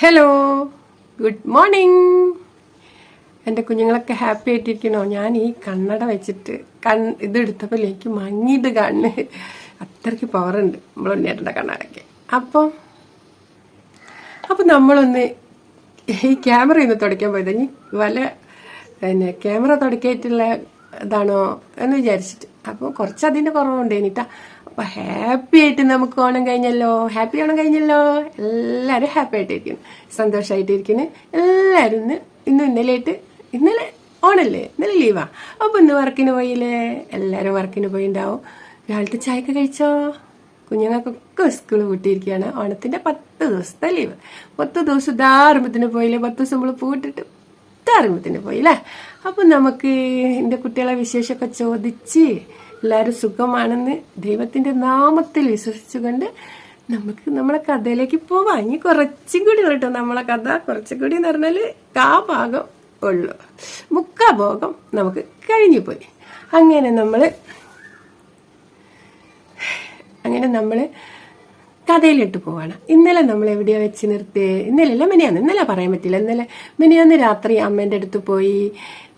Hello good morning എന്റെ കുഞ്ഞുങ്ങളൊക്കെ happy ആയിട്ടിരിക്കണോ? ഞാൻ ഈ കണ്ണട വെച്ചിട്ട് കൺ ഇതെടുത്തപ്പോൾ എനിക്ക് മങ്ങിയിട്ട് കണ്ണ്. അത്രയ്ക്ക് പവറുണ്ട് നമ്മൾ ഉണ്ണിയേട്ടന്റെ കണ്ണടയ്ക്ക് അപ്പോൾ അപ്പോൾ നമ്മളൊന്ന് ഈ ക്യാമറ ഒന്ന് തുടയ്ക്കാൻ പോയത്. ഇനി വല്ല പിന്നെ ക്യാമറ തുടക്കായിട്ടുള്ള ഇതാണോ എന്ന് വിചാരിച്ചിട്ട്. അപ്പോൾ കുറച്ച് അതിന്റെ കുറവുണ്ട്. എനിട്ടാ അപ്പോൾ ഹാപ്പി ആയിട്ട് നമുക്ക് ഓണം കഴിഞ്ഞല്ലോ. ഹാപ്പി ഓണം കഴിഞ്ഞല്ലോ. എല്ലാരും ഹാപ്പി ആയിട്ടിരിക്കുന്നു. സന്തോഷമായിട്ടിരിക്കുന്നു എല്ലാവരും ഇന്ന് ഇന്ന് ഇന്നലെ ആയിട്ട് ഇന്നലെ ഓണല്ലേ? ഇന്നലെ ലീവാ അപ്പൊ ഇന്ന് വർക്കിന് പോയില്ലേ? എല്ലാവരും വർക്കിന് പോയിണ്ടാവും. രാവിലത്തെ ചായക്ക് കഴിച്ചോ? കുഞ്ഞുങ്ങൾക്കൊക്കെ സ്കൂൾ കൂട്ടിയിരിക്കുകയാണ് ഓണത്തിന്റെ പത്ത് ദിവസത്തെ ലീവ് പത്ത് ദിവസം ഇതാറുമ്പത്തിന് പോയില്ലേ? പത്ത് ദിവസം നമ്മൾ പൂട്ടിട്ട് ഇതാറുമ്പത്തിന് പോയില്ലേ? അപ്പൊ നമുക്ക് എന്റെ കുട്ടികളെ വിശേഷമൊക്കെ ചോദിച്ച് എല്ലാവരും സുഖമാണെന്ന് ദൈവത്തിന്റെ നാമത്തിൽ വിശ്വസിച്ചുകൊണ്ട് നമുക്ക് നമ്മളെ കഥയിലേക്ക് പോവാം. ഇനി കുറച്ചും കൂടി കേട്ടോ നമ്മളെ കഥ. കുറച്ചും കൂടി എന്ന് പറഞ്ഞാൽ കാ ഭാഗം ഉള്ളു. മുക്കാ ഭാഗം നമുക്ക് കഴിഞ്ഞു പോയി. അങ്ങനെ നമ്മൾ അങ്ങനെ നമ്മൾ കഥയിലിട്ട് പോവാണ്. ഇന്നലെ നമ്മൾ എവിടെയാ വെച്ച് നിർത്തി ഇന്നലെ അല്ല മിനിയാന്ന്. ഇന്നലെ പറയാൻ പറ്റില്ല ഇന്നലെ മിനിയാന്ന് രാത്രി അമ്മേന്റെ അടുത്ത് പോയി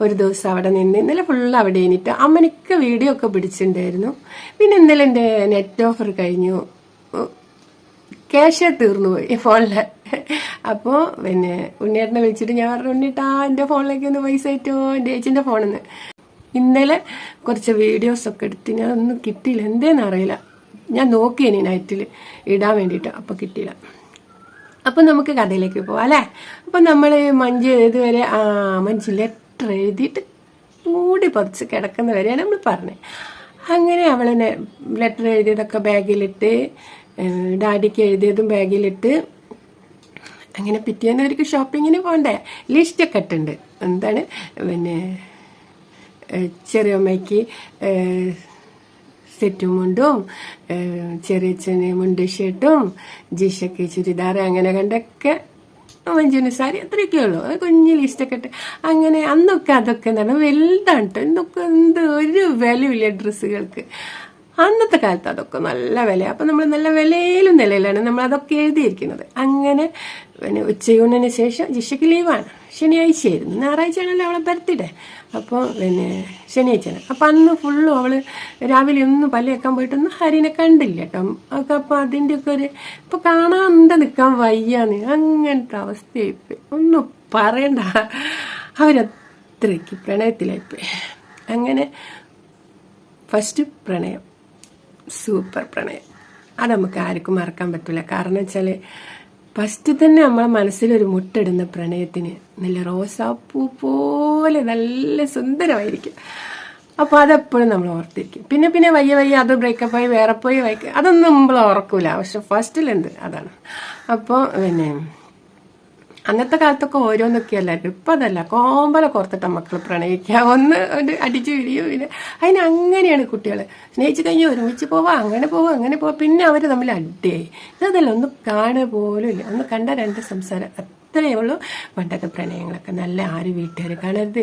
ഒരു ദിവസം അവിടെ നിന്ന്. ഇന്നലെ ഫുൾ അവിടെ എണീറ്റ് അമ്മനൊക്കെ വീഡിയോ ഒക്കെ പിടിച്ചിട്ടുണ്ടായിരുന്നു. പിന്നെ ഇന്നലെ എന്റെ നെറ്റ് ഓഫർ കഴിഞ്ഞു. ക്യാഷ് തീർന്നു പോയി ഫോണിൽ അപ്പോൾ പിന്നെ ഉണ്ണിയേട്ടനെ വിളിച്ചിട്ട് ഞാൻ പറഞ്ഞു ഉണ്ണിട്ടാ എന്റെ ഫോണിലേക്ക് ഒന്ന് പൈസ ആയിട്ടോ എന്റെ ചേച്ചിന്റെ ഫോണിൽ നിന്ന് ഇന്നലെ കുറച്ച് വീഡിയോസ് ഒക്കെ എടുത്ത് ഞാൻ ഒന്നും കിട്ടിയില്ല. എന്തേന്ന് അറിയില്ല. ഞാൻ നോക്കിയേനി നൈറ്റിൽ ഇടാൻ വേണ്ടിയിട്ട് അപ്പോൾ കിട്ടിയില്ല. അപ്പം നമുക്ക് കഥയിലേക്ക് പോവാം അല്ലേ? അപ്പം നമ്മൾ മഞ്ച് ഇതുവരെ ആ മഞ്ജു ലെറ്റർ എഴുതിയിട്ട് മൂടി പതിച്ച് കിടക്കുന്ന വരെയാണ് നമ്മൾ പറഞ്ഞത് അങ്ങനെ അവളെന്നെ ലെറ്റർ എഴുതിയതൊക്കെ ബാഗിലിട്ട് ഡാഡിക്ക് എഴുതിയതും ബാഗിലിട്ട് അങ്ങനെ പിറ്റേന്ന് അവർക്ക് ഷോപ്പിങ്ങിന് പോകണ്ടേ ലിസ്റ്റൊക്കെ ഇട്ടുണ്ട്. എന്താണ്? പിന്നെ ചെറിയമ്മയ്ക്ക് സെറ്റും മുണ്ടും ചെറിയ മുണ്ട് ഷർട്ടും ജിഷയ്ക്ക് ചുരിദാർ അങ്ങനെ കണ്ടൊക്കെ മഞ്ജുന് സാരി അത്രയൊക്കെ ഉള്ളൂ. കുഞ്ഞിൽ ഇട്ട് അങ്ങനെ അന്നൊക്കെ അതൊക്കെ എന്താണ് വലുതാണ് കേട്ടോ ഇന്നൊക്കെ എന്ത് ഒരു വിലയില്ല ഡ്രസ്സുകൾക്ക്. അന്നത്തെ കാലത്ത് അതൊക്കെ നല്ല വില അപ്പം നമ്മൾ നല്ല വിലയിലും നിലയിലാണ് നമ്മൾ അതൊക്കെ എഴുതിയിരിക്കുന്നത്. അങ്ങനെ പിന്നെ ഉച്ചയൂണിന് ശേഷം ജിഷയ്ക്ക് ലീവാണ് ശനിയാഴ്ചയായിരുന്നു. ഞായറാഴ്ചയാണല്ലോ അവളെ ബർത്ത്ഡേ അപ്പോൾ പിന്നെ ശനിയാഴ്ചയാണ്. അപ്പം അന്ന് ഫുള്ളും അവൾ രാവിലെ ഒന്നും പല്ലിയേക്കാൻ പോയിട്ടൊന്നും ഹരിനെ കണ്ടില്ല കേട്ടോ. ഒക്കെ അപ്പം അതിന്റെയൊക്കെ ഒരു ഇപ്പം കാണാണ്ട് നിൽക്കാൻ വയ്യാന്ന്. അങ്ങനത്തെ അവസ്ഥയായിപ്പോയി ഒന്നും പറയണ്ട. അവരത്രയ്ക്ക് പ്രണയത്തിലായിപ്പോയി. അങ്ങനെ ഫസ്റ്റ് പ്രണയം. സൂപ്പർ പ്രണയം. അത് നമുക്ക് ആർക്കും മറക്കാൻ പറ്റില്ല. കാരണം വെച്ചാൽ ഫസ്റ്റ് തന്നെ നമ്മളെ മനസ്സിലൊരു മുട്ടിടുന്ന പ്രണയത്തിന് നല്ല റോസാപ്പൂ പോലെ നല്ല സുന്ദരമായിരിക്കും. അപ്പോൾ അതെപ്പോഴും നമ്മൾ ഓർത്തിരിക്കും. പിന്നെ പിന്നെ വയ്യ വയ്യ അത് ബ്രേക്കപ്പ് ആയി വേറെ പോയി വയ്ക്കുക അതൊന്നും നമ്മൾ ഓർക്കൂല. പക്ഷെ ഫസ്റ്റിലെന്ത് അതാണ്. അപ്പോൾ പിന്നെ അന്നത്തെ കാലത്തൊക്കെ ഓരോന്നൊക്കെ അല്ലായിരുന്നു ഇപ്പം അതല്ല. കോമ്പല കോർത്തിട്ട് മക്കൾ പ്രണയിക്കുക ഒന്ന് ഒരു അടിച്ചു പിടിയും പിന്നെ അതിന് അങ്ങനെയാണ് കുട്ടികൾ സ്നേഹിച്ച് കഴിഞ്ഞ് ഒരുമിച്ച് പോവാം അങ്ങനെ പോവാം അങ്ങനെ പോവാം. പിന്നെ അവർ തമ്മിൽ അടിയായി. ഇതല്ല ഒന്ന് കാണുക പോലും ഇല്ല. ഒന്ന് കണ്ട രണ്ട് സംസാരം അത്രയേ ഉള്ളൂ. പണ്ടത്തെ പ്രണയങ്ങളൊക്കെ നല്ല ആര് വീട്ടുകാർ കാണരുത്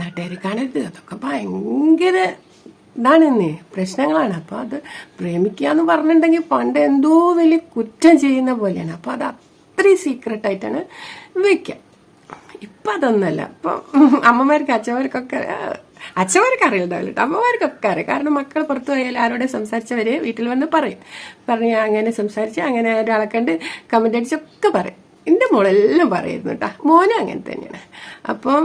നാട്ടുകാർ കാണരുത്. അതൊക്കെ ഭയങ്കര ഇതാണെന്ന് പ്രശ്നങ്ങളാണ്. അപ്പോൾ അത് പ്രേമിക്കുക എന്ന് പറഞ്ഞിട്ടുണ്ടെങ്കിൽ പണ്ട് എന്തോ വലിയ കുറ്റം ചെയ്യുന്ന പോലെയാണ്. അപ്പോൾ അത് അത്രയും സീക്രട്ട് ആയിട്ടാണ് വെക്കുക ഇപ്പം അതൊന്നുമല്ല ഇപ്പം അമ്മമാർക്ക് അച്ഛന്മാർക്കൊക്കെ അച്ഛന്മാർക്ക് അറിയില്ലാവില്ല കേട്ടോ അമ്മമാർക്കൊക്കെ അറിയാം. കാരണം മക്കൾ പുറത്തു പോയാൽ ആരോടെ സംസാരിച്ചവർ വീട്ടിൽ വന്ന് പറയും. പറഞ്ഞ് അങ്ങനെ സംസാരിച്ച് അങ്ങനെ ഒരാളെ കണ്ട് കമന്റ് അടിച്ചൊക്കെ പറയും. എന്റെ മോളെല്ലാം പറയുന്നു കേട്ടോ മോനും അങ്ങനെ തന്നെയാണ്. അപ്പം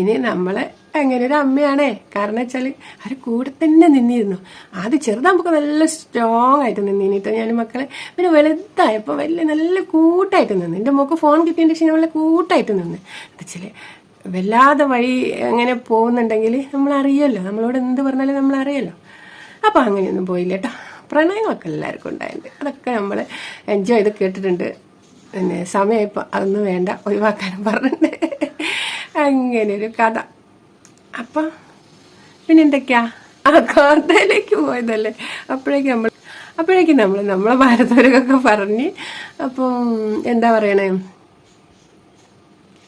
ഇനി നമ്മളെ അങ്ങനെ ഒരു അമ്മയാണേ? കാരണം വെച്ചാൽ അവർ കൂടെ തന്നെ നിന്നിരുന്നു. ആദ്യം ചെറുതാകുമ്പോൾ നല്ല സ്ട്രോങ് ആയിട്ട് നിന്നിട്ടോ ഞാൻ മക്കളെ. പിന്നെ വലുതായപ്പോൾ വലിയ നല്ല കൂട്ടായിട്ട് നിന്ന്. എന്റെ മോക്ക് ഫോൺ കിട്ടിയതിന് ശേഷം നല്ല കൂട്ടായിട്ട് നിന്ന്. എന്താ വല്ലാതെ വഴി അങ്ങനെ പോകുന്നുണ്ടെങ്കിൽ നമ്മൾ അറിയുമല്ലോ നമ്മളോട് എന്ത് പറഞ്ഞാലും നമ്മൾ അറിയാലോ അപ്പോൾ അങ്ങനെയൊന്നും പോയില്ല കേട്ടോ പ്രണയങ്ങളൊക്കെ എല്ലാവർക്കും ഉണ്ടായിട്ടുണ്ട്. അതൊക്കെ നമ്മൾ എൻജോയ് ചെയ്ത് കേട്ടിട്ടുണ്ട്. പിന്നെ സമയം ഇപ്പം അതൊന്നും വേണ്ട ഒഴിവാക്കാനും പറഞ്ഞിട്ടുണ്ട്. അങ്ങനെ ഒരു കഥ. അപ്പം പിന്നെ എന്തൊക്കെയാ ആ കാന്തയിലേക്ക് പോയതല്ലേ? അപ്പോഴേക്കും നമ്മൾ അപ്പോഴേക്കും നമ്മൾ നമ്മളെ ഭാരതവരൊക്കെ പറഞ്ഞ് അപ്പം എന്താ പറയണേ?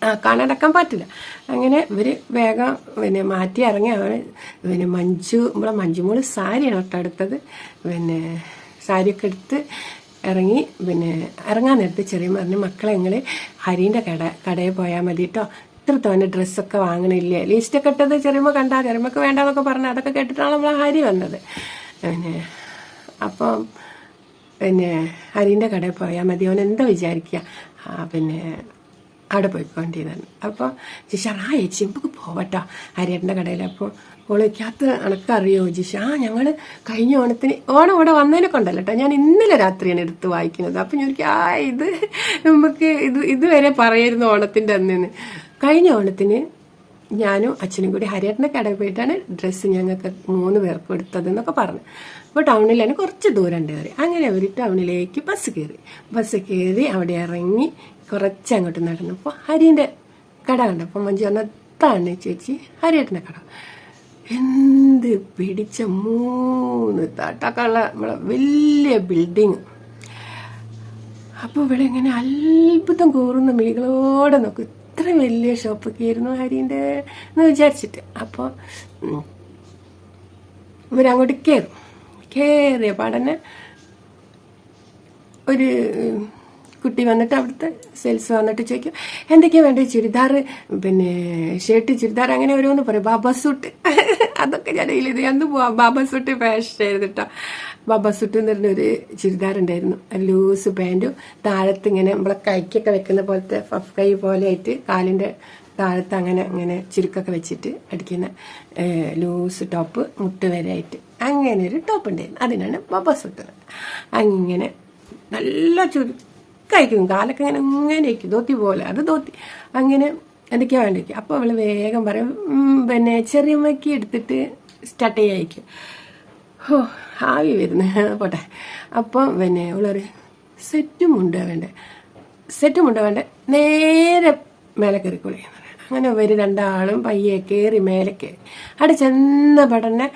ആ കാണാടക്കാൻ പറ്റില്ല. അങ്ങനെ ഇവർ വേഗം പിന്നെ മാറ്റി ഇറങ്ങി അവർ പിന്നെ മഞ്ജു നമ്മളെ മഞ്ജുമോൾ സാരിയാണ് കേട്ടോ അടുത്തത് പിന്നെ സാരിയൊക്കെ എടുത്ത് ഇറങ്ങി പിന്നെ ഇറങ്ങാൻ നേരത്തെ ചെറിയ പറഞ്ഞു മക്കളെ നിങ്ങൾ ഹരീന്റെ കട കടയിൽ പോയാൽ മതി കേട്ടോ ഇത്ര തോന്നെ ഡ്രസ്സൊക്കെ വാങ്ങണില്ലേ? ലീസ്റ്റൊക്കെ ഇട്ടത് ചെറിയമ്മ കണ്ടാ ചെറിയമ്മക്ക് വേണ്ടാന്നൊക്കെ പറഞ്ഞു. അതൊക്കെ കേട്ടിട്ടാണ് നമ്മൾ ഹരി വന്നത്. പിന്നെ അപ്പം പിന്നെ ഹരീന്റെ കടയിൽ പോയാൽ മതി. അവൻ എന്താ വിചാരിക്കുക പിന്നെ അവിടെ പോയിക്കൊണ്ടിരുന്നു. അപ്പോൾ ജിഷ ആ ചേച്ചി നമുക്ക് പോവട്ടോ? ഹരിയേട്ടന്റെ കടയിൽ അപ്പോൾ ഓളിക്കകത്ത് അണക്കറിയോ ജിഷ? ആ ഞങ്ങൾ കഴിഞ്ഞ ഓണത്തിന് ഓണം ഇവിടെ വന്നതിനെ കൊണ്ടല്ല ഞാൻ ഇന്നലെ രാത്രിയാണ് എടുത്ത് വായിക്കുന്നത്. അപ്പം ഞാൻ ആ ഇത് നമുക്ക് ഇത് ഇതുവരെ പറയായിരുന്നു ഓണത്തിന്റെ അന്നിന്ന് കഴിഞ്ഞ ഓണത്തിന് ഞാനും അച്ഛനും കൂടി ഹരിയേട്ടന്റെ കടയിൽ പോയിട്ടാണ് ഡ്രസ്സ് ഞങ്ങൾക്ക് മൂന്ന് പേർക്ക് എടുത്തതെന്നൊക്കെ പറഞ്ഞു. അപ്പോൾ തന്നെ കുറച്ച് ദൂരം ഉണ്ട് കയറി അങ്ങനെ അവർ ടൗണിലേക്ക് ബസ് കയറി. ബസ് കയറി അവിടെ ഇറങ്ങി കുറച്ച് അങ്ങോട്ട് നടന്നപ്പോൾ ഹരീന്റെ കട കണ്ടപ്പോൾ മഞ്ജു പറഞ്ഞതാണ് ചേച്ചി ഹരിയേട്ടന്റെ കട. എന്ത് പിടിച്ച മൂന്ന് തട്ടക്കുള്ള നമ്മളെ വലിയ ബിൽഡിങ് അപ്പോൾ ഇവിടെ ഇങ്ങനെ അത്ഭുതം കൂറുന്ന മീകളോടെ നോക്കും ഇത്ര വലിയ ഷോപ്പൊക്കെ ആയിരുന്നു ഹരീന്റെ എന്ന് വിചാരിച്ചിട്ട്. അപ്പോൾ ഇവരങ്ങോട്ട് കയറും കയറിയ പാടന്നെ ഒരു കുട്ടി വന്നിട്ട് അവിടുത്തെ സെയിൽസ് വന്നിട്ട് ചോദിക്കും എന്തൊക്കെയാണ് വേണ്ടത് ചുരിദാർ? പിന്നെ ഷർട്ട് ചുരിദാർ അങ്ങനെ ഓരോന്ന് പറയും. ബാബ സൂട്ട് അതൊക്കെ ഞാൻ ഇത് അന്ന് പോവാം. ബാബ സൂട്ട് ഫാഷൻ ആയിരുന്നു കേട്ടോ ബാബ സൂട്ട് എന്ന് പറഞ്ഞൊരു ചുരിദാർ ഉണ്ടായിരുന്നു. ലൂസ് പാന്റും താഴത്ത് ഇങ്ങനെ നമ്മളെ കൈക്കൊക്കെ വെക്കുന്ന പോലത്തെ ഫഫ് കൈ പോലെ ആയിട്ട് കാലിന്റെ താഴത്ത് അങ്ങനെ അങ്ങനെ ചുരുക്കൊക്കെ വെച്ചിട്ട് അടിക്കുന്ന ലൂസ് ടോപ്പ് മുട്ട് വരെ ആയിട്ട് അങ്ങനെ ഒരു ടോപ്പ് ഉണ്ടായിരുന്നു. അതിനാണ് ബബസുട്ട് സൂട്ട്. അങ്ങനെ നല്ല ചുരുക്കായിരിക്കും. കാലൊക്കെ ഇങ്ങനെ ഇങ്ങനെ ഇരിക്കും ധോത്തി പോലെ. അത് ധോത്തി അങ്ങനെ എന്തൊക്കെയാ വേണ്ടിയിരിക്കും അപ്പോൾ അവൾ വേഗം പറയും പിന്നെ ചെറിയമ്മയ്ക്ക് എടുത്തിട്ട് സ്റ്റാർട്ട് ചെയ്യായിരിക്കും ഓ ആവി വരുന്നു പോട്ടെ. അപ്പം പിന്നെ ഉള്ളൊരു സെറ്റും ഉണ്ട് വേണ്ടേ. സെറ്റും ഉണ്ട് വേണ്ടേ. നേരെ മേലെ കയറിക്കൊള്ളി അങ്ങനെ ഇവർ രണ്ടാളും പയ്യെ കയറി മേലെ കയറി അവിടെ ചെന്ന പടനെ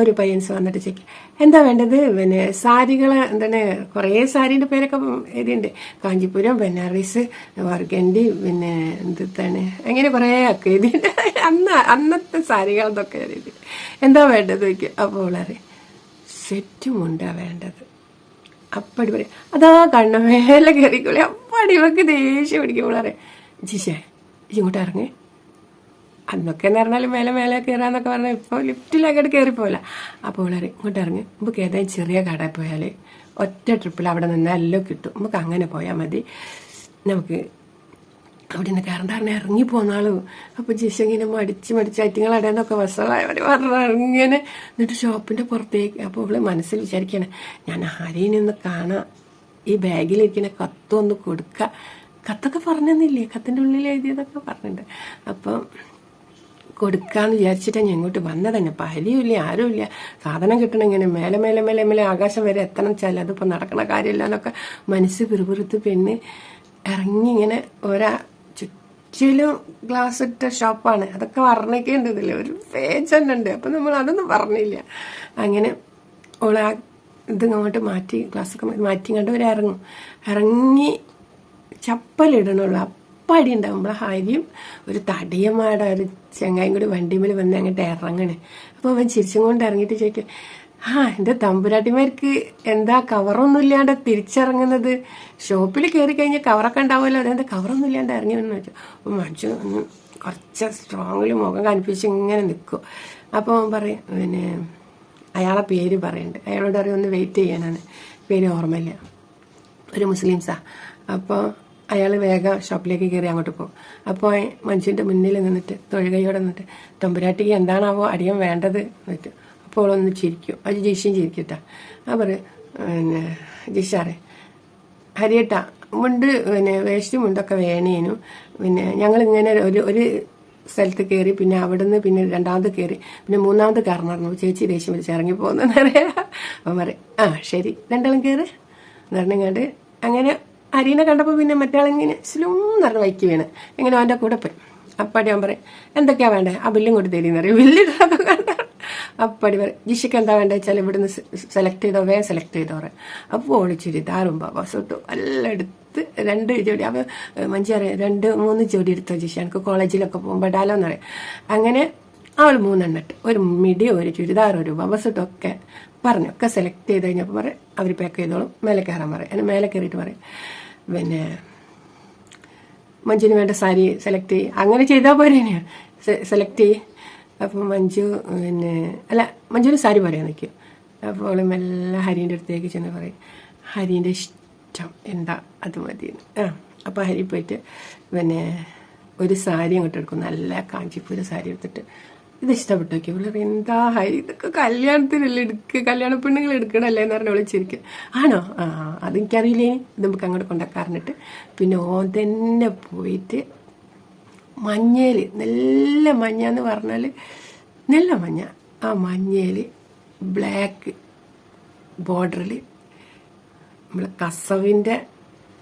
ഒരു പയ്യൻസ് വന്നിട്ട് ചോദിക്കും എന്താ വേണ്ടത്? പിന്നെ സാരികൾ എന്താണ്? കുറേ സാരീന്റെ പേരൊക്കെ എഴുതിയുണ്ട് കാഞ്ചിപുരം ബനാറസ് വർഗണ്ടി പിന്നെ എന്താണ് അങ്ങനെ കുറേ ഒക്കെ എഴുതിയുണ്ട് അന്ന് അന്നത്തെ സാരികൾ എന്നൊക്കെ എഴുതി എന്താ വേണ്ടത്? ചോദിക്കും. അപ്പോൾ വളരെ സെറ്റും ഉണ്ടാ വേണ്ടത്. അപ്പടി പറയും അതാ കണ്ണ മേലെ കയറിക്കോളി. അപ്പടി ഇവക്ക് ദേഷ്യം പിടിക്കും. പറയാം ജിഷേ ഇങ്ങോട്ട് ഇറങ്ങി അന്നൊക്കെ എന്ന് പറഞ്ഞാൽ മേലെ മേലെ കയറാന്നൊക്കെ പറഞ്ഞാൽ ഇപ്പോൾ ലിഫ്റ്റിലങ്ങോട്ട് കയറിപ്പോയില്ല. അപ്പോൾ വളരെ ഇങ്ങോട്ട് ഇറങ്ങി നമുക്ക് ഏതായാലും ചെറിയ കടയിൽ പോയാൽ ഒറ്റ ട്രിപ്പിൽ അവിടെ നിന്ന് എല്ലാം കിട്ടും. നമുക്ക് അങ്ങനെ പോയാൽ മതി. നമുക്ക് അവിടെ നിന്ന് കയറണ്ടാറിനെ ഇറങ്ങി പോന്നാളും അപ്പോൾ ജിഷ ഇങ്ങനെ മടിച്ച് മടിച്ച് അറ്റിങ്ങളടയെന്നൊക്കെ വസ്ത്രമായവർ പറഞ്ഞു ഇങ്ങനെ എന്നിട്ട് ഷോപ്പിന്റെ പുറത്തേക്ക് അപ്പോൾ അവൾ മനസ്സിൽ വിചാരിക്കണേ ഞാൻ ആരെയും നിന്ന് കാണാം. ഈ ബാഗിലിരിക്കുന്ന കത്തൊന്ന് കൊടുക്കുക കത്തൊക്കെ പറഞ്ഞെന്നില്ലേ? കത്തിന്റെ ഉള്ളിൽ എഴുതിയതൊക്കെ പറഞ്ഞിട്ടുണ്ട് അപ്പം കൊടുക്കാന്ന് വിചാരിച്ചിട്ടാണ് ഞാൻ ഇങ്ങോട്ട് വന്നത്. തന്നെ പഹലിയുമില്ല ആരുമില്ല. സാധനം കിട്ടണം ഇങ്ങനെ മേലെ മേലെ മേലെ മേലെ ആകാശം വരെ എത്തണം വെച്ചാൽ അതിപ്പോൾ നടക്കണ കാര്യമില്ല എന്നൊക്കെ മനസ്സ് പിറുപിറുത്ത് പെണ്ണ് ഇറങ്ങി ഇങ്ങനെ ഒരാ ചുറ്റിലും ഗ്ലാസ് ഇട്ട ഷോപ്പാണ് അതൊക്കെ വർണിക്കേണ്ടത് ഇതിൽ ഒരു പേജ് തന്നെ ഉണ്ട്. അപ്പം നമ്മൾ അതൊന്നും പറഞ്ഞില്ല. അങ്ങനെ ഓൾ ആ ഇത് അങ്ങോട്ട് മാറ്റി ഗ്ലാസ്സൊക്കെ മാറ്റി കണ്ട് ഒരു ഇറങ്ങും. ഇറങ്ങി ചപ്പലിടണുള്ളൂ. അപ്പടി ഉണ്ടാവും. നമ്മളെ ഹരിയും ഒരു തടിയമാട ഒരു ചെങ്ങായും കൂടി വണ്ടിമേൽ വന്ന് അങ്ങോട്ട് ഇറങ്ങണേ. അപ്പോൾ അവൻ ചിരിച്ചും കൊണ്ട് ഇറങ്ങിയിട്ട് ചോദിക്കും ആ എന്റെ തമ്പുരാട്ടിമാർക്ക് എന്താ കവറൊന്നും ഇല്ലാണ്ട് തിരിച്ചിറങ്ങുന്നത്? ഷോപ്പിൽ കയറി കഴിഞ്ഞാൽ കവറൊക്കെ ഉണ്ടാവുമല്ലോ അതെന്താ കവറൊന്നും ഇല്ലാണ്ട് ഇറങ്ങി വന്നു? വെച്ചു അപ്പോൾ മനുഷ്യൻ ഒന്ന് കുറച്ച് സ്ട്രോങ്ങിൽ മുഖം കനിപ്പിച്ച് ഇങ്ങനെ നിൽക്കും. അപ്പോൾ പറയും പിന്നെ അയാളെ പേര് പറയുന്നുണ്ട് അയാളോട് അറിയാം ഒന്ന് വെയിറ്റ് ചെയ്യാനാണ്. പേര് ഓർമ്മയില്ല. ഒരു മുസ്ലിംസാ. അപ്പോൾ അയാൾ വേഗം ഷോപ്പിലേക്ക് കയറി അങ്ങോട്ട് പോകും. അപ്പോൾ മനുഷ്യന്റെ മുന്നിൽ നിന്നിട്ട് തൊഴുകയോടെ നിന്നിട്ട് തമ്പുരാട്ടിക്ക് എന്താണാവോ അടിയം വേണ്ടത്? എന്നിട്ട് അപ്പോൾ ഒന്ന് ചിരിക്കും. അത് ജിഷ്യം ചിരിക്കട്ട. ആ പറയും പിന്നെ ജിഷാറെ ഹരിയേട്ട മുണ്ട് പിന്നെ വേസ്റ്റ് മുണ്ടൊക്കെ വേണേനു. പിന്നെ ഞങ്ങൾ ഇങ്ങനെ ഒരു ഒരു സ്ഥലത്ത് കയറി പിന്നെ അവിടുന്ന് പിന്നെ രണ്ടാമത് കയറി പിന്നെ മൂന്നാമത് കയറണമായിരുന്നു ചേച്ചി ദേഷ്യം വിളിച്ച് ഇറങ്ങി പോകുന്നതെന്ന് പറയാം അപ്പം പറയും ആ ശരി രണ്ടാളും കയറി. എന്ന് എന്നിറങ്ങാണ്ട് അങ്ങനെ അരീനെ കണ്ടപ്പോൾ പിന്നെ മറ്റാളിങ്ങനെ സ്ലും നിറഞ്ഞ വൈക്ക് വീണ്. ഇങ്ങനെ അവന്റെ കൂടെ പോയി. അപ്പടി അവൻ പറയും എന്തൊക്കെയാ വേണ്ടത് ആ ബില്ലും കൂടി തരീന്ന് അറിയും ബില്ലിട്ടൊക്കെ കണ്ട. അപ്പടി പറയും ജിഷയ്ക്ക് എന്താ വേണ്ടത് വെച്ചാൽ ഇവിടുന്ന് സെലക്ട് ചെയ്തോ? വേഗം സെലക്ട് ചെയ്തോ? പറയും. അപ്പോൾ ഓൾ ചുരിദാറും ബാബാസോട്ടും എല്ലാം എടുത്ത് രണ്ട് ജോഡി അവ അറിയാം രണ്ട് മൂന്ന് ജോഡി എടുത്തോ ജിഷ? എനിക്ക് കോളേജിലൊക്കെ പോകുമ്പോൾ ഇടാലോന്ന് പറയും. അങ്ങനെ അവൾ മൂന്നെണ്ണിട്ട് ഒരു മിടി ഒരു ചുരിദാർ ഒരു ബബസിട്ടും ഒക്കെ പറഞ്ഞു ഒക്കെ സെലക്ട് ചെയ്ത് കഴിഞ്ഞപ്പോൾ പറയും അവർ പാക്ക് ചെയ്തോളും മേലെ കയറാൻ പറയും. എന്നെ മേലെ കയറിയിട്ട് പറയും പിന്നെ മഞ്ജുവിന് വേണ്ട സാരി സെലക്ട് ചെയ്യും അങ്ങനെ ചെയ്താൽ പോരെ സെലക്ട് ചെയ്യും അപ്പോൾ മഞ്ജു പിന്നെ അല്ല മഞ്ജുവിന് സാരി പറയാൻ നിൽക്കും അപ്പോൾ മെല്ലെ ഹരീന്റെ അടുത്തേക്ക് ചെന്ന് പറയും ഹരീന്റെ ഇഷ്ടം എന്താ? അത് മതിയെന്ന്. ആ അപ്പോൾ ഹരി പോയിട്ട് പിന്നെ ഒരു സാരി അങ്ങോട്ട് എടുക്കും. നല്ല കാഞ്ചിപ്പൂര് സാരി എടുത്തിട്ട്. ഇത് ഇഷ്ടപ്പെട്ടു നോക്കി ഇവിടെ എന്താ? ഇതൊക്കെ കല്യാണത്തിനല്ലേ എടുക്കുക കല്യാണ പെണ്ണുങ്ങൾ എടുക്കണല്ലേ? എന്ന് പറഞ്ഞ വിളിച്ചിരിക്കുക ആണോ? ആ അതെനിക്കറിയില്ലേ ഇത് നമുക്ക് അങ്ങോട്ട് കൊണ്ടാക്കാറിഞ്ഞിട്ട് പിന്നെ ഓൻ തന്നെ പോയിട്ട് മഞ്ഞേൽ നല്ല മഞ്ഞ എന്ന് പറഞ്ഞാൽ നല്ല മഞ്ഞ. ആ മഞ്ഞയിൽ ബ്ലാക്ക് ബോർഡറിൽ നമ്മൾ കസവിന്റെ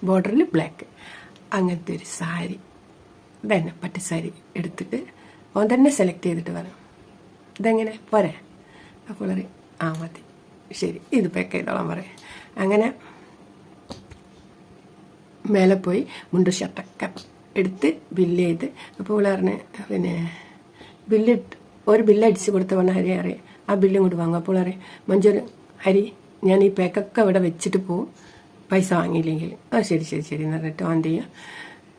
ബോർഡറിൽ ബ്ലാക്ക്. അങ്ങനത്തെ ഒരു സാരി തന്നെ പട്ട് സാരി എടുത്തിട്ട് ഓൻ തന്നെ സെലക്ട് ചെയ്തിട്ട് വരണം ഇതെങ്ങനെ? പോരെ. അപ്പോൾ പറയും ആ മതി. ശരി ഇത് പാക്ക് ചെയ്തോളാം പറയാം. അങ്ങനെ മേലെ പോയി മുണ്ട് ഷർട്ടൊക്കെ എടുത്ത് ബില്ല് ചെയ്ത്. അപ്പോൾ പിള്ളേറിന് പിന്നെ ബില്ല് ഒരു ബില്ല് അടിച്ച് കൊടുത്ത പറഞ്ഞ ഹരി അറിയാം ആ ബില്ല് ഇങ്ങോട്ട് വാങ്ങും. അപ്പോൾ അറിയാം മഞ്ജുര് ഹരി ഞാൻ ഈ പാക്കൊക്കെ ഇവിടെ വെച്ചിട്ട് പോവും. പൈസ വാങ്ങിയില്ലെങ്കിൽ. ആ ശരി ശരി ശരി എന്ന് ഓൺ ചെയ്യാം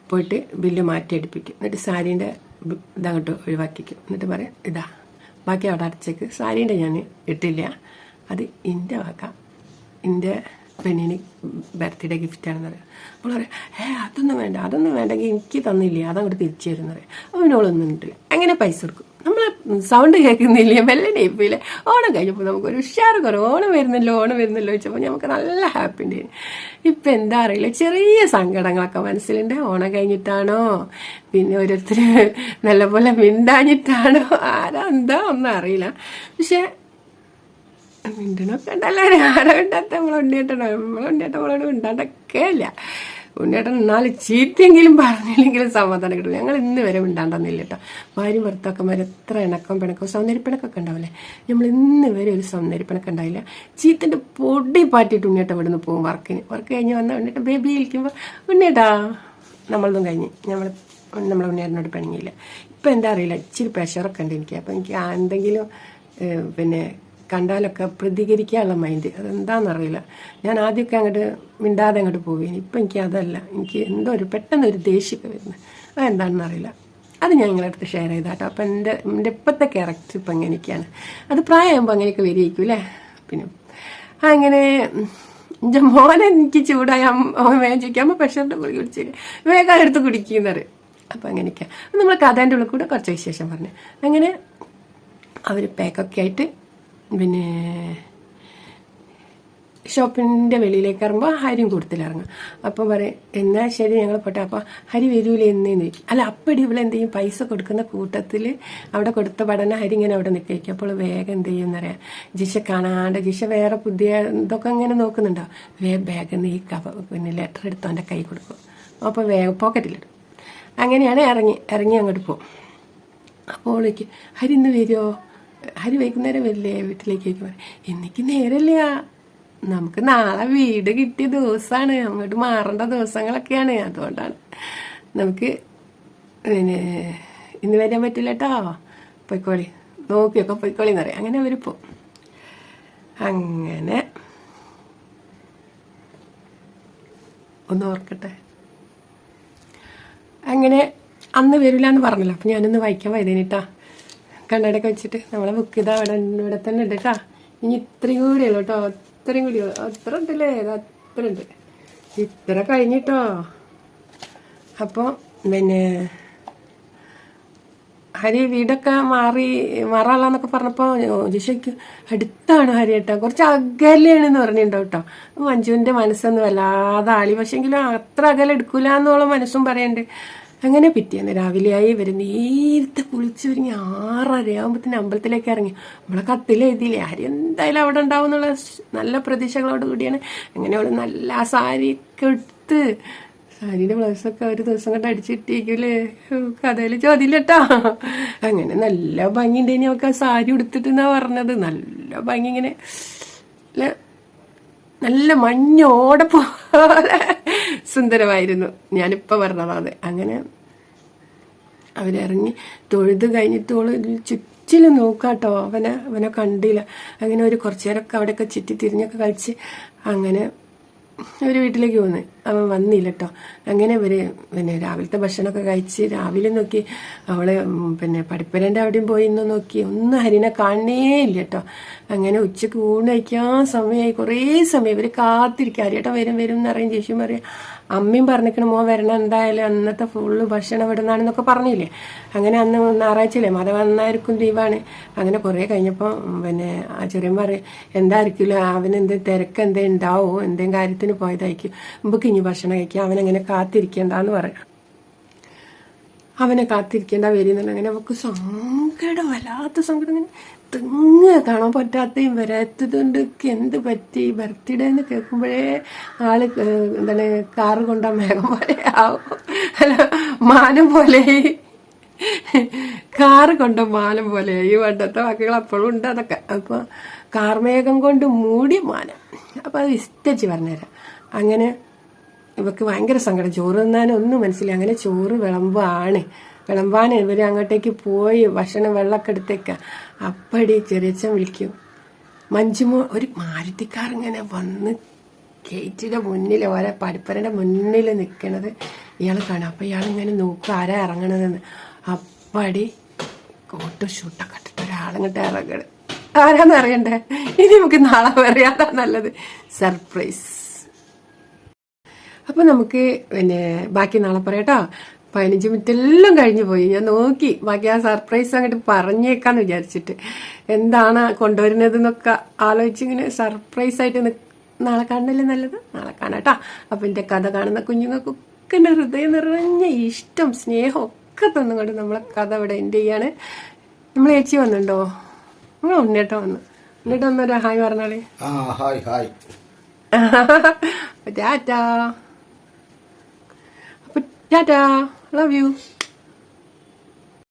പോയിട്ട് ബില്ല് മാറ്റി അടുപ്പിക്കും. എന്നിട്ട് സാരീന്റെ ഇതങ്ങോട്ട് ഒഴിവാക്കിക്കും. എന്നിട്ട് പറയാം ഇതാ ബാക്കി അവിടെ അടച്ചേക്ക്. സാരീന്റെ ഞാൻ ഇട്ടില്ല. അത് എന്റെ വാക്കാം എന്റെ പെണ്ണിന് ബർത്ത്ഡേ ഗിഫ്റ്റാണെന്ന് പറയാം. അപ്പോൾ പറയാം ഏ അതൊന്നും വേണ്ട അതൊന്നും വേണ്ടെങ്കിൽ എനിക്ക് തന്നില്ല? അതങ്ങോട്ട് തിരിച്ചു തരുന്നത് അവനോളൊന്നും ഇട്ടില്ല. അങ്ങനെ പൈസ കൊടുക്കും. നമ്മൾ സൗണ്ട് കേൾക്കുന്നില്ലേ? മെല്ലെ ഡേപ്പില്ല ഓണം കഴിഞ്ഞപ്പോൾ നമുക്കൊരു ഉഷാറ് കുറവ്. ഓണം വരുന്നല്ലോ ഓണം വരുന്നല്ലോ ചോദിച്ചപ്പോൾ നമുക്ക് നല്ല ഹാപ്പി ഉണ്ടായിരുന്നു ഇപ്പം എന്താ അറിയില്ല. ചെറിയ സങ്കടങ്ങളൊക്കെ മനസ്സിലുണ്ട്. ഓണം കഴിഞ്ഞിട്ടാണോ? പിന്നെ ഓരോരുത്തർ നല്ലപോലെ മിണ്ടാഞ്ഞിട്ടാണോ? ആരാ എന്താ ഒന്നും അറിയില്ല. പക്ഷേ മിണ്ടണൊക്കെ ഉണ്ടല്ലോ. ആരോ ഉണ്ടാത്ത നമ്മളെ ഉണ്ണിയേട്ടനോ? നമ്മളെ ഉണ്ണിയേട്ടൻ നമ്മളോട് മിണ്ടാണ്ടൊക്കെ ഇല്ല. ഉണ്ണിയേട്ടൻ നാല് ചീത്തയെങ്കിലും പറഞ്ഞില്ലെങ്കിലും സമാധാനം കിട്ടും. ഞങ്ങൾ ഇന്ന് വരെ മിണ്ടാണ്ടെന്നില്ല കേട്ടോ. ഭാര്യ ഭർത്താക്കന്മാർ എത്ര ഇണക്കം പിണക്കം സൗന്ദര്യപ്പിണക്കൊക്കെ ഉണ്ടാവില്ലേ? നമ്മൾ ഇന്ന് വരെ ഒരു സൗന്ദര്യപ്പിണക്കം ഉണ്ടാവില്ല ചീത്തന്റെ പൊടി പാറ്റിയിട്ട് ഉണ്ണിയേട്ടൻ ഇവിടെ നിന്ന് പോകും വർക്കിന്. വർക്ക് കഴിഞ്ഞ് വന്ന ഉണ്ണിയേട്ടൻ ബേബി ഇരിക്കുമ്പോൾ ഉണ്ണിയേട്ടാ നമ്മളൊന്നും കഴിഞ്ഞ്. നമ്മൾ നമ്മളെ ഉണ്ണിയേട്ടനോട് പിണങ്ങിയില്ല. ഇപ്പം എന്താ അറിയില്ല ഇച്ചിരി പ്രഷറൊക്കെ ഉണ്ട് എനിക്ക്. അപ്പം എനിക്ക് എന്തെങ്കിലും പിന്നെ കണ്ടാലൊക്കെ പ്രതികരിക്കാനുള്ള മൈൻഡ് അതെന്താണെന്നറിയില്ല ഞാൻ ആദ്യമൊക്കെ അങ്ങോട്ട് മിണ്ടാതെ അങ്ങോട്ട് പോവുകയാണ് ഇപ്പം എനിക്ക് അതല്ല. എനിക്ക് എന്തോ ഒരു പെട്ടെന്ന് ഒരു ദേഷ്യമൊക്കെ വരുന്നത് അതെന്താണെന്ന് അറിയില്ല അത് ഞാൻ നിങ്ങളുടെ അടുത്ത് ഷെയർ ചെയ്താട്ടോ. അപ്പം എന്റെ എന്റെ ഇപ്പോഴത്തെ ക്യാരക്ടർ ഇപ്പം എങ്ങനെയൊക്കെയാണ് അത് പ്രായമാകുമ്പോൾ അങ്ങനെയൊക്കെ വരികയായിരിക്കും അല്ലേ? പിന്നെ അങ്ങനെ എന്റെ മോനെ എനിക്ക് ചൂടായ ചോദിക്കാം അമ്മ പ്രഷറിന്റെ ഗുളിക കുടിച്ചില്ല വേഗം എടുത്ത് കുടിക്കുന്നത് അപ്പം അങ്ങനെയൊക്കെയാണ് നമ്മൾ കഥേന്റെ ഉള്ളിൽ കൂടെ കുറച്ച് വിശേഷം പറഞ്ഞു. അങ്ങനെ അവർ പാക്കൊക്കെ ആയിട്ട് പിന്നെ ഷോപ്പിന്റെ വെളിയിലേക്ക് ഇറങ്ങുമ്പോൾ ഹരിയും കൂടുതലിറങ്ങും അപ്പോൾ പറയും എന്നാൽ ശരി ഞങ്ങൾ പോട്ടെ. അപ്പോൾ ഹരി വരൂലേ എന്നേന്ന് ചോദിക്കും. അല്ല അപ്പടി ഇവിടെ എന്ത് ചെയ്യും? പൈസ കൊടുക്കുന്ന കൂട്ടത്തിൽ അവിടെ കൊടുത്ത പഠനം ഹരി ഇങ്ങനെ അവിടെ നിൽക്കും അപ്പോൾ വേഗം എന്ത് ചെയ്യും എന്നറിയാം. ജിഷ കാണാണ്ട് ജിഷ വേറെ പുതിയ ഇതൊക്കെ ഇങ്ങനെ നോക്കുന്നുണ്ടോ? വേഗം ബാഗിൽ നിന്ന് ഈ കവ പിന്നെ ലെറ്റർ എടുത്ത് അവന്റെ കൈ കൊടുക്കും. അപ്പോൾ വേഗം പോക്കറ്റിലിടും അങ്ങനെയാണ് ഇറങ്ങി ഇറങ്ങി അങ്ങോട്ട് പോകും അപ്പോൾ ഹരി ഇന്ന് വരുമോ ഹരി വൈകുന്നേരം വരില്ലേ? വീട്ടിലേക്ക് പറയും എനിക്ക് നേരമില്ല. നമുക്ക് നാളെ വീട് കിട്ടിയ ദിവസമാണ് അങ്ങോട്ട് മാറേണ്ട ദിവസങ്ങളൊക്കെയാണ്. അതുകൊണ്ടാണ് നമുക്ക് പിന്നെ ഇന്ന് വരാൻ പറ്റില്ല കേട്ടോ പൊയ്ക്കോളി. നോക്കിയൊക്കെ പൊയ്ക്കോളി എന്ന് പറയും. അങ്ങനെ അവർ പോകും അങ്ങനെ. ഒന്ന് ഓർക്കട്ടെ. അങ്ങനെ അന്ന് വരില്ല എന്ന് പറഞ്ഞല്ലോ. അപ്പം ഞാനൊന്ന് വായിക്കാൻ വൈകുന്നേട്ടാ കണ്ണടയൊക്കെ വെച്ചിട്ട് നമ്മളെ ബുക്ക് ചെയ്താൽ അവിടെ ഇവിടെ തന്നെ ഉണ്ട് കേട്ടാ ഇനി ഇത്രയും കൂടി ഉള്ളു കേട്ടോ അത്രയും കൂടി അത്ര ഉണ്ടല്ലേ അത്ര ഉണ്ട്. ഇത്ര കഴിഞ്ഞിട്ടോ അപ്പോൾ പിന്നെ ഹരി വീടൊക്കെ മാറി മാറാളാന്നൊക്കെ പറഞ്ഞപ്പോൾ ജിഷയ്ക്ക് അടുത്താണ് ഹരി കേട്ടോ കുറച്ച് അകലെയാണെന്ന് പറഞ്ഞിട്ടുണ്ടോ കേട്ടോ മഞ്ജുവിന്റെ മനസ്സൊന്നും വല്ലാതെ ആളി പക്ഷെങ്കിലും അത്ര അകലെ എടുക്കൂല എന്നുള്ള മനസ്സും പറയണ്ട്. അങ്ങനെ പിറ്റേന്ന് രാവിലെയായി ഇവർ നേരത്തെ കുളിച്ചൊരുങ്ങി ആറരയാകുമ്പത്തിന് അമ്പലത്തിലേക്ക് ഇറങ്ങി. നമ്മളെ കത്തിലെഴുതിയില്ലേ ആര് എന്തായാലും അവിടെ ഉണ്ടാവും എന്നുള്ള നല്ല പ്രതീക്ഷകളോട് കൂടിയാണ്. അങ്ങനെ അവൾ നല്ല ആ സാരിയൊക്കെ എടുത്ത് സാരിയുടെ ബ്ലൗസൊക്കെ ഒരു ദിവസം കൊണ്ട് അടിച്ചിട്ടിരിക്കൂലേ കഥയിൽ ചോദ്യം കേട്ടോ അങ്ങനെ നല്ല ഭംഗി ഉണ്ടെങ്കിൽ അവൾക്ക് ആ സാരി ഉടുത്തിട്ടെന്നാ പറഞ്ഞത്. നല്ല ഭംഗി ഇങ്ങനെ നല്ല മഞ്ഞോടെ പോലെ സുന്ദരമായിരുന്നു. ഞാനിപ്പോൾ പറഞ്ഞതാണ് അങ്ങനെ അവരിറങ്ങി തൊഴുത് കഴിഞ്ഞിട്ട് ഓൾ ചുറ്റും ചുറ്റിലും നോക്കാട്ടോ. അവനെ അവനെ കണ്ടില്ല. അങ്ങനെ ഒരു കുറച്ചു നേരമൊക്കെ അവിടെയൊക്കെ ചുറ്റി തിരിഞ്ഞൊക്കെ കളിച്ച് അങ്ങനെ അവർ വീട്ടിലേക്ക് പോന്ന്. അവൻ വന്നില്ല കേട്ടോ അങ്ങനെ ഇവർ പിന്നെ രാവിലത്തെ ഭക്ഷണമൊക്കെ കഴിച്ച് രാവിലെ നോക്കി അവൾ പിന്നെ പഠിപ്പരന്റെ അവിടെയും പോയി ഇന്ന് നോക്കി. ഒന്നും ഹരിനെ കാണേ ഇല്ല കേട്ടോ അങ്ങനെ ഉച്ചയ്ക്ക് ഊണ് കഴിക്കാൻ സമയമായി കുറേ സമയം ഇവർ കാത്തിരിക്കുക ഹരിയേട്ടൻ വരും വരും എന്ന് അറിയാൻ ചേച്ചി പറയാം. അമ്മയും പറഞ്ഞിരിക്കണ മോൻ വരണം എന്തായാലും. അന്നത്തെ ഫുള്ള് ഭക്ഷണം ഇവിടുന്നാണെന്നൊക്കെ പറഞ്ഞില്ലേ? അങ്ങനെ അന്ന് ഞായറാഴ്ചയില്ലേ മത വന്നായിരിക്കും ലീവാണ്. അങ്ങനെ കുറേ കഴിഞ്ഞപ്പോൾ പിന്നെ ആ ചെറിയൻ പറയും എന്തായിരിക്കില്ല അവൻ എന്ത് തിരക്ക് എന്തേ ഉണ്ടാവോ? എന്തെങ്കിലും കാര്യത്തിന് പോയതായിരിക്കും. മുമ്പ് ഇനി ഭക്ഷണം കഴിക്കാം അവനങ്ങനെ കാത്തിരിക്കേണ്ടെന്ന് പറയാം. അവനെ കാത്തിരിക്കേണ്ട വരുന്നുണ്ട് അങ്ങനെ അവൾക്ക് സങ്കടം വല്ലാത്ത സങ്കടം. ഇങ്ങനെ തിങ്ങ് കാണാൻ പറ്റാത്തയും വരാത്തതുകൊണ്ട് എന്ത് പറ്റി? ബർത്ത്ഡേ എന്ന് കേൾക്കുമ്പോഴേ ആൾ എന്താണ് കാറ് കൊണ്ട മേഘം പോലെ ആവും. അല്ല മാനം പോലെ കാറ് കൊണ്ട മാനം പോലെ ഈ പണ്ടത്തെ വാക്കുകൾ അപ്പോഴും ഉണ്ട് അതൊക്കെ. അപ്പൊ കാർമേഘം കൊണ്ട് മൂടി മാനം. അപ്പൊ അത് വിസ്തരിച്ച് പറഞ്ഞുതരാം. അങ്ങനെ ഇവക്ക് ഭയങ്കര സങ്കടം. ചോറ് തിന്നാൻ ഒന്നും മനസ്സിലായി. അങ്ങനെ ചോറ് വിളമ്പാണ്. വിളമ്പാൻ ഇവർ അങ്ങോട്ടേക്ക് പോയി ഭക്ഷണം വെള്ളമൊക്കെ എടുത്തേക്ക. അപ്പടി ചെറിയച്ഛൻ വിളിക്കും. മഞ്ജുമോ ഒരു മാരുതിക്കാർ ഇങ്ങനെ വന്ന് ഗേറ്റിന്റെ മുന്നിൽ ഓരോ പടിപ്പരന്റെ മുന്നിൽ നിൽക്കണത് ഇയാൾ കാണാം. ഇയാൾ ഇങ്ങനെ നോക്കും ആരാ ഇറങ്ങണതെന്ന്. അപ്പടി കോട്ട് ഷൂട്ടൊക്കെ ഇട്ടിട്ട് ഒരാളിങ്ങോട്ട് ഇറങ്ങണ്. ആരാന്ന് അറിയണ്ടേ? ഇനി നമുക്ക് നാളെ പറയാതാ നല്ലത്. സർപ്രൈസ്. അപ്പൊ നമുക്ക് പിന്നെ ബാക്കി നാളെ പറയട്ടോ. പതിനഞ്ച് മിനിറ്റ് എല്ലാം കഴിഞ്ഞു പോയി. ഞാൻ നോക്കി. ബാക്കി ആ സർപ്രൈസ് അങ്ങോട്ട് പറഞ്ഞേക്കാന്ന് വിചാരിച്ചിട്ട്. എന്താണ് കൊണ്ടുവരുന്നത് എന്നൊക്കെ ആലോചിച്ച് ഇങ്ങനെ സർപ്രൈസ് ആയിട്ട് നാളെ കാണണല്ലേ നല്ലത്? നാളെ കാണാട്ടോ. അപ്പൊ എന്റെ കഥ കാണുന്ന കുഞ്ഞുങ്ങൾക്കൊക്കെ എന്റെ ഹൃദയം നിറഞ്ഞ ഇഷ്ടം സ്നേഹം ഒക്കെ തന്നുകൊണ്ട് നമ്മളെ കഥ ഇവിടെ എൻഡ് ചെയ്യാണ്. നമ്മൾ ചേച്ചി വന്നിട്ടുണ്ടോ? നമ്മൾ ഉണ്ണേട്ടോ വന്നു. ഉണ്ണേട്ടോ വന്നൊരു ഹായ് പറഞ്ഞാളേ ഹായ് ഹായ്. ടാറ്റാ. അപ്പൊ ടാറ്റാ ലവ് യു